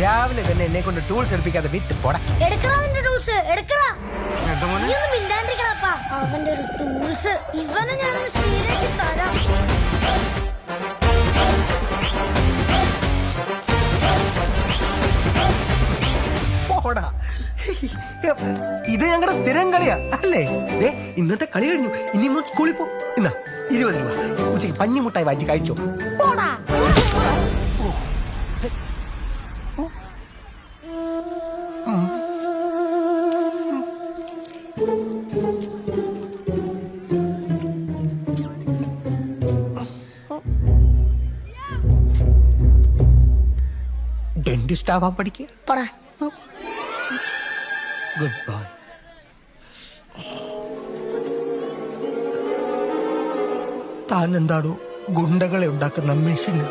രാവിലെ തന്നെ എന്നെ കൊണ്ട് ടൂൾസ് എടുപ്പിക്കാതെ വിട്ട് പോടാ. ടൂൾസ് മിണ്ടാണ്ടിരിക്കണപ്പാ അവന്റെ ഒരു ടൂൾസ് ഇവനെ ഞാനൊന്ന് ഇത് ഞങ്ങളുടെ സ്ഥിരം കളിയാ അല്ലേ ദേ ഇന്നത്തെ കളി കഴിഞ്ഞു ഇനി മോൻ സ്കൂളിൽ പോ എന്നാ ഇരുപത് രൂപ ഉച്ചയ്ക്ക് പഞ്ഞിമുട്ടായി വാജി കഴിച്ചോ ഡെന്റിസ്റ്റ് ആവാൻ പഠിക്കുക ഗുഡ് ബൈ താൻ എന്താടോ ഗുണ്ടകളെ ഉണ്ടാക്കുന്ന മെഷീന്